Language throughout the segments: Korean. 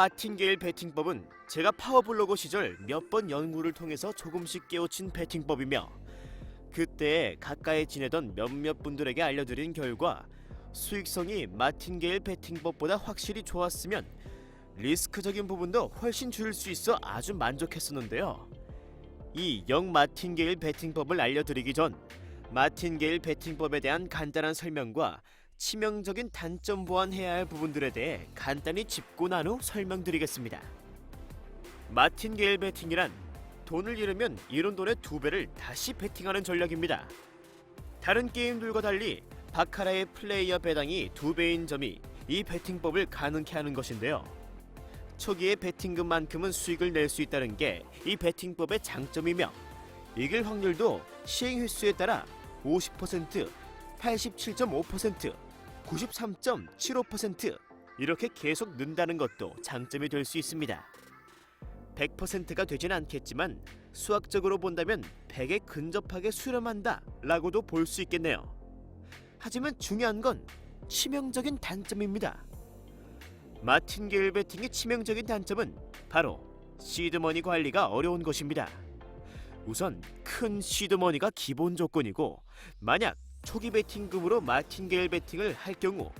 마틴게일 배팅법은 제가 파워블로거 시절 몇 번 연구를 통해서 조금씩 깨우친 배팅법이며 그때 가까이 지내던 몇몇 분들에게 알려드린 결과 수익성이 마틴게일 배팅법보다 확실히 좋았으면 리스크적인 부분도 훨씬 줄일 수 있어 아주 만족했었는데요. 이 영 마틴게일 배팅법을 알려드리기 전 마틴게일 배팅법에 대한 간단한 설명과 치명적인 단점 보완해야 할 부분들에 대해 간단히 짚고 난 후 설명드리겠습니다. 마틴 게일 배팅이란 돈을 잃으면 잃은 돈의 두 배를 다시 배팅하는 전략입니다. 다른 게임들과 달리 바카라의 플레이어 배당이 두 배인 점이 이 배팅법을 가능케 하는 것인데요. 초기에 배팅금만큼은 수익을 낼 수 있다는 게이 배팅법의 장점이며 이길 확률도 시행 횟수에 따라 50%, 87.5%, 93.75% 이렇게 계속 는다는 것도 장점이 될 수 있습니다. 100%가 되진 않겠지만 수학적으로 본다면 100에 근접하게 수렴한다 라고도 볼 수 있겠네요. 하지만 중요한 건 치명적인 단점입니다. 마틴 게일 배팅의 치명적인 단점은 바로 시드머니 관리가 어려운 것입니다. 우선 큰 시드머니가 기본 조건이고 만약 초기 배팅금으로 마틴게일 배팅을 할 경우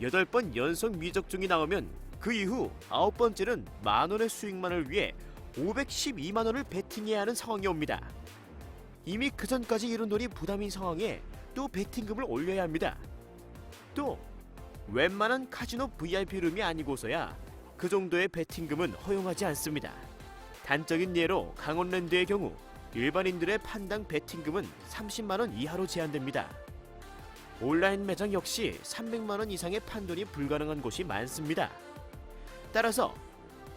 8번 연속 미적중이 나오면 그 이후 아홉 번째는 만 원의 수익만을 위해 512만 원을 배팅해야 하는 상황이 옵니다. 이미 그 전까지 잃은 돈이 부담인 상황에 또 배팅금을 올려야 합니다. 또 웬만한 카지노 VIP 룸이 아니고서야 그 정도의 배팅금은 허용하지 않습니다. 단적인 예로 강원랜드의 경우 일반인들의 판당 배팅금은 30만 원 이하로 제한됩니다. 온라인 매장 역시 300만 원 이상의 판돈이 불가능한 곳이 많습니다. 따라서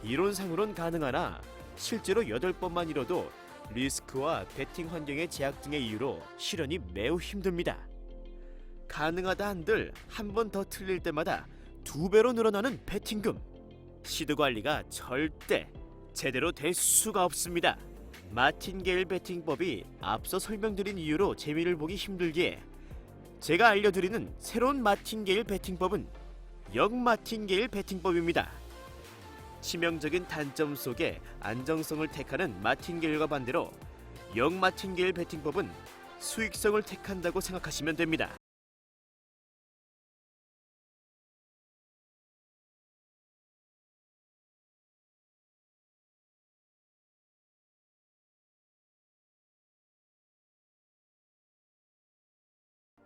이론상으론 가능하나 실제로 8번만 잃어도 리스크와 배팅 환경의 제약 등의 이유로 실현이 매우 힘듭니다. 가능하다 한들 한 번 더 틀릴 때마다 두 배로 늘어나는 배팅금. 시드 관리가 절대 제대로 될 수가 없습니다. 마틴게일 배팅법이 앞서 설명드린 이유로 재미를 보기 힘들기에 제가 알려드리는 새로운 마틴게일 배팅법은 영 마틴게일 배팅법입니다. 치명적인 단점 속에 안정성을 택하는 마틴게일과 반대로 영 마틴게일 배팅법은 수익성을 택한다고 생각하시면 됩니다.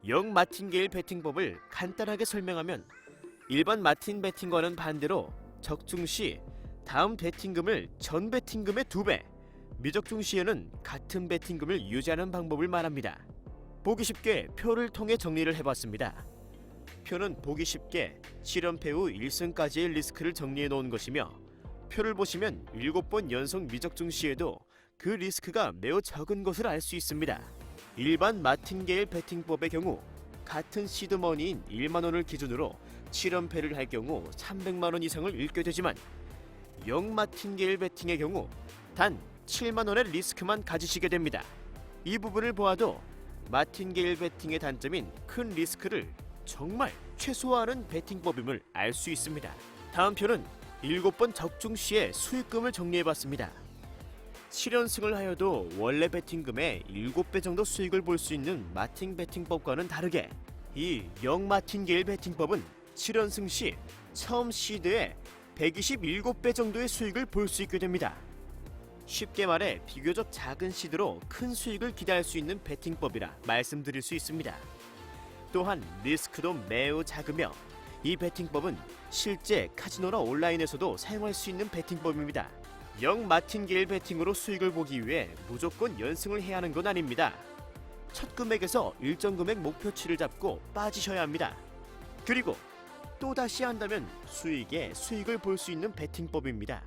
영 마틴게일 배팅법을 간단하게 설명하면 일반 마틴 배팅과는 반대로 적중 시 다음 배팅금을 전 배팅금의 두 배, 미적중 시에는 같은 배팅금을 유지하는 방법을 말합니다. 보기 쉽게 표를 통해 정리를 해봤습니다. 표는 보기 쉽게 실현패 후 1승까지의 리스크를 정리해 놓은 것이며 표를 보시면 7번 연속 미적중 시에도 그 리스크가 매우 적은 것을 알 수 있습니다. 일반 마틴게일 배팅법의 경우 같은 시드머니인 1만 원을 기준으로 7연패를 할 경우 300만 원 이상을 잃게 되지만 영 마틴게일 배팅의 경우 단 7만 원의 리스크만 가지시게 됩니다. 이 부분을 보아도 마틴게일 배팅의 단점인 큰 리스크를 정말 최소화하는 배팅법임을 알 수 있습니다. 다음 표는 7번 적중 시에 수익금을 정리해봤습니다. 7연승을 하여도 원래 배팅금의 7배 정도 수익을 볼 수 있는 마틴 배팅법과는 다르게 이 영 마틴게일 배팅법은 7연승 시 처음 시드에 127배 정도의 수익을 볼 수 있게 됩니다. 쉽게 말해 비교적 작은 시드로 큰 수익을 기대할 수 있는 배팅법이라 말씀드릴 수 있습니다. 또한 리스크도 매우 작으며 이 배팅법은 실제 카지노나 온라인에서도 사용할 수 있는 배팅법입니다. 영 마틴 게일 배팅으로 수익을 보기 위해 무조건 연승을 해야 하는 건 아닙니다. 첫 금액에서 일정 금액 목표치를 잡고 빠지셔야 합니다. 그리고 또 다시 한다면 수익에 수익을 볼 수 있는 배팅법입니다.